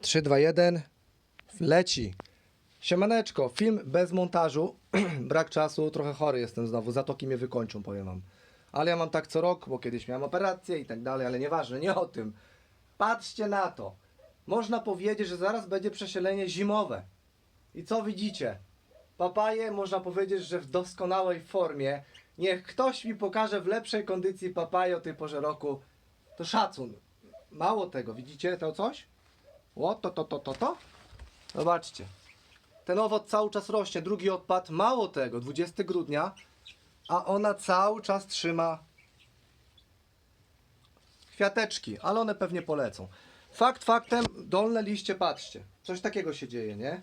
3, 2, 1. Leci. Siemaneczko, film bez montażu. Brak czasu, trochę chory jestem znowu. Zatoki mnie wykończą, powiem wam. Ale ja mam tak co rok, bo kiedyś miałem operację i tak dalej, ale nieważne, nie o tym. Patrzcie na to. Można powiedzieć, że zaraz będzie przesilenie zimowe. I co widzicie? Papaje można powiedzieć, że w doskonałej formie. Niech ktoś mi pokaże w lepszej kondycji papaje o tej porze roku. To szacun. Mało tego, widzicie to coś? O, to, to, to, to, to. Zobaczcie. Ten owoc cały czas rośnie, drugi odpad, mało tego, 20 grudnia, a ona cały czas trzyma kwiateczki, ale one pewnie polecą. Fakt faktem, dolne liście, patrzcie, coś takiego się dzieje, nie?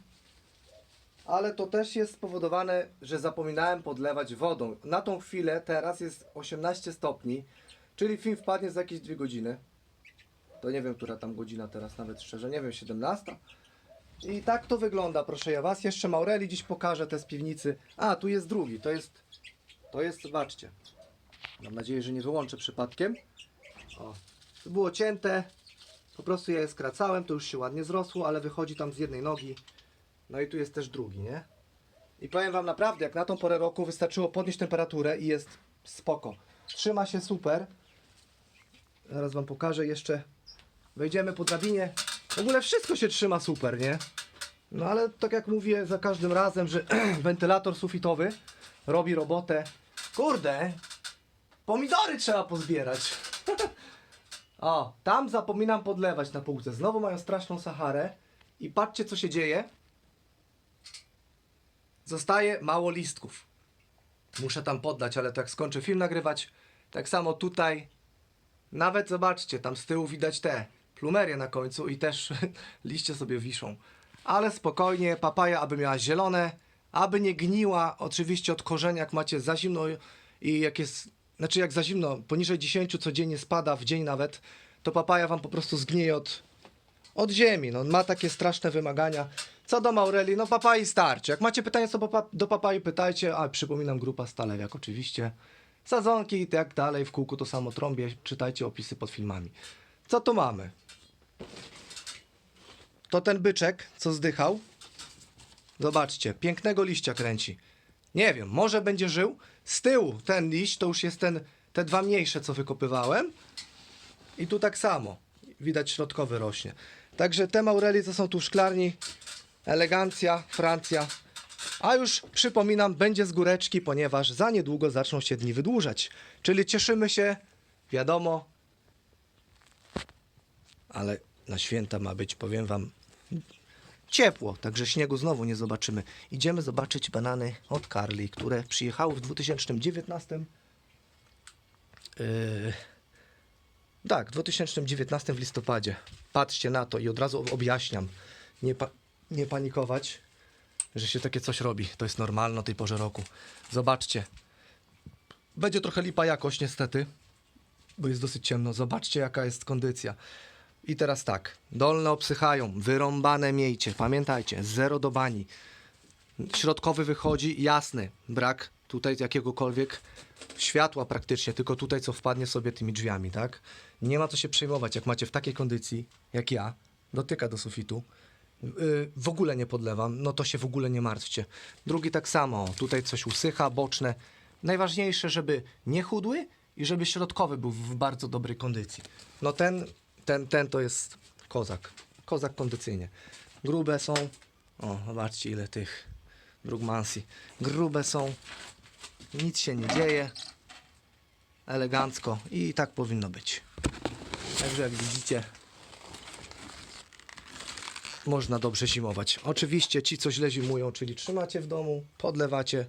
Ale to też jest spowodowane, że zapominałem podlewać wodą. Na tą chwilę teraz jest 18 stopni, czyli film wpadnie za jakieś 2 godziny. To nie wiem, która tam godzina teraz nawet szczerze, nie wiem, 17. I tak to wygląda, proszę ja was. Jeszcze Maureli dziś pokażę te z piwnicy. A, tu jest drugi, to jest, to jest, zobaczcie. Mam nadzieję, że nie wyłączę przypadkiem. O, to było cięte. Po prostu ja je skracałem, to już się ładnie zrosło, ale wychodzi tam z jednej nogi. No i tu jest też drugi, nie? I powiem wam naprawdę, jak na tą porę roku wystarczyło podnieść temperaturę i jest spoko. Trzyma się super. Zaraz wam pokażę jeszcze. Wejdziemy po drabinie. W ogóle wszystko się trzyma super, nie? No ale tak jak mówię za każdym razem, że wentylator sufitowy robi robotę. Kurde! Pomidory trzeba pozbierać. o, tam zapominam podlewać na półce. Znowu mają straszną Saharę. I patrzcie co się dzieje. Zostaje mało listków. Muszę tam poddać, ale tak skończę film nagrywać. Tak samo tutaj. Nawet zobaczcie, tam z tyłu widać te plumerie na końcu i też liście sobie wiszą. Ale spokojnie, papaja, aby miała zielone, aby nie gniła. Oczywiście od korzenia, jak macie za zimno i jak jest, znaczy jak za zimno, poniżej 10 codziennie spada w dzień nawet, to papaja wam po prostu zgnieje od, od ziemi. No, ma takie straszne wymagania. Co do Maureli, no papai starczy. Jak macie pytania co papa, do papai, pytajcie. A przypominam, grupa Stalewiak, oczywiście. Sadzonki i tak dalej, w kółku to samo trąbię. Czytajcie opisy pod filmami. Co tu mamy? To ten byczek, co zdychał. Zobaczcie, pięknego liścia kręci. Nie wiem, może będzie żył. Z tyłu ten liść, to już jest ten, te dwa mniejsze, co wykopywałem. I tu tak samo. Widać środkowy rośnie. Także te Maureli, co są tu w szklarni, elegancja, Francja. A już przypominam, będzie z góreczki, ponieważ za niedługo zaczną się dni wydłużać. Czyli cieszymy się, wiadomo, ale na święta ma być, powiem wam, ciepło, także śniegu znowu nie zobaczymy. Idziemy zobaczyć banany od Carly, które przyjechały w 2019. Yy, tak, w 2019 w listopadzie. Patrzcie na to i od razu objaśniam. Nie, pa- nie panikować, że się takie coś robi. To jest normalne o tej porze roku. Zobaczcie. Będzie trochę lipa jakość niestety, bo jest dosyć ciemno. Zobaczcie jaka jest kondycja. I teraz tak, dolne obsychają, wyrąbane miejcie, pamiętajcie, zero do bani. Środkowy wychodzi, jasny, brak tutaj jakiegokolwiek światła praktycznie, tylko tutaj co wpadnie sobie tymi drzwiami, tak? Nie ma co się przejmować, jak macie w takiej kondycji, jak ja, dotyka do sufitu, yy, w ogóle nie podlewam, no to się w ogóle nie martwcie. Drugi tak samo, tutaj coś usycha, boczne. Najważniejsze, żeby nie chudły i żeby środkowy był w bardzo dobrej kondycji. No ten, ten, ten to jest kozak, kozak kondycyjnie. Grube są, o zobaczcie ile tych Brugmansi. Grube są, nic się nie dzieje, elegancko i tak powinno być. Także jak widzicie, można dobrze zimować. Oczywiście ci, co źle zimują, czyli trzymacie w domu, podlewacie,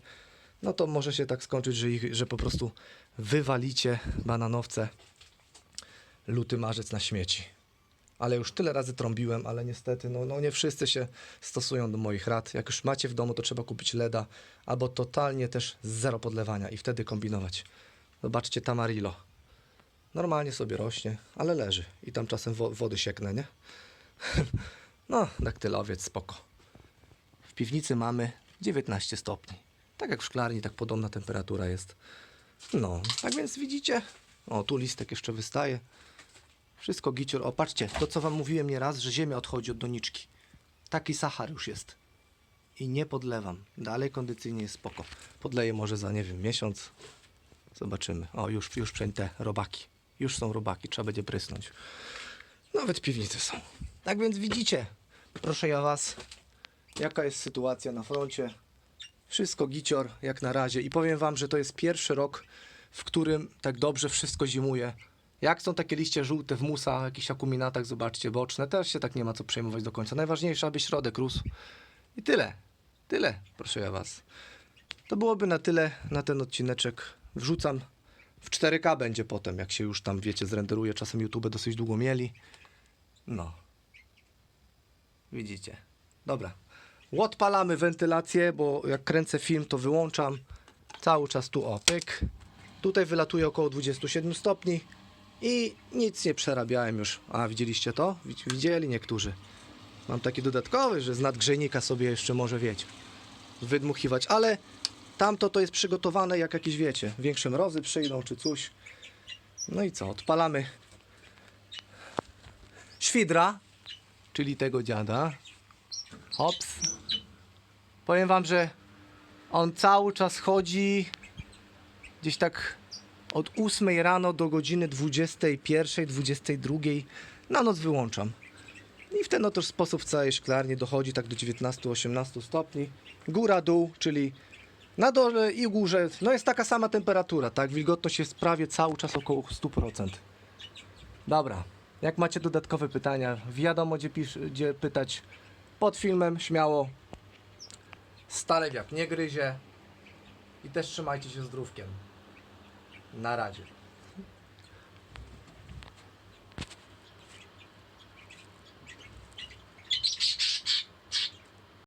no to może się tak skończyć, że, ich, że po prostu wywalicie bananowce luty, marzec na śmieci. Ale już tyle razy trąbiłem, ale niestety no, no nie wszyscy się stosują do moich rad. Jak już macie w domu, to trzeba kupić LEDa albo totalnie też zero podlewania i wtedy kombinować. Zobaczcie Tamarillo. Normalnie sobie rośnie, ale leży i tam czasem wo- wody sieknę, nie? no, daktylowiec, spoko. W piwnicy mamy 19 stopni. Tak jak w szklarni, tak podobna temperatura jest. No, tak więc widzicie. O, tu listek jeszcze wystaje. Wszystko gicior. O, patrzcie, to co wam mówiłem nieraz, że ziemia odchodzi od doniczki. Taki Sachar już jest. I nie podlewam. Dalej kondycyjnie jest spoko. Podleję może za, nie wiem, miesiąc. Zobaczymy. O, już, już przeń te robaki. Już są robaki, trzeba będzie prysnąć. Nawet piwnice są. Tak więc widzicie, proszę ja was, jaka jest sytuacja na froncie. Wszystko gicior jak na razie i powiem wam, że to jest pierwszy rok, w którym tak dobrze wszystko zimuje. Jak są takie liście żółte w musa, jakichś akuminatach, zobaczcie, boczne, też się tak nie ma co przejmować do końca. Najważniejsze, aby środek rósł. I tyle. Tyle, proszę ja was. To byłoby na tyle na ten odcineczek. Wrzucam w 4K będzie potem, jak się już tam, wiecie, zrenderuje. Czasem YouTube dosyć długo mieli. No. Widzicie. Dobra. Odpalamy wentylację, bo jak kręcę film, to wyłączam. Cały czas tu o, pyk. Tutaj wylatuje około 27 stopni i nic nie przerabiałem już. A, widzieliście to? Widz- Widzieli niektórzy. Mam taki dodatkowy, że z nadgrzejnika sobie jeszcze może, wiecie, wydmuchiwać, ale tamto to jest przygotowane jak jakieś, wiecie, większe mrozy przyjdą czy coś. No i co, odpalamy świdra, czyli tego dziada. Hops. Powiem wam, że on cały czas chodzi gdzieś tak od 8 rano do godziny 21, 22. Na noc wyłączam. I w ten oto sposób w całej szklarni dochodzi tak do 19-18 stopni. Góra, dół, czyli na dole i górze, no jest taka sama temperatura, tak? Wilgotność jest prawie cały czas około 100%. Dobra, jak macie dodatkowe pytania, wiadomo gdzie, pisz, gdzie pytać pod filmem, śmiało. Stale wiatr nie gryzie. I też trzymajcie się zdrówkiem. Na razie.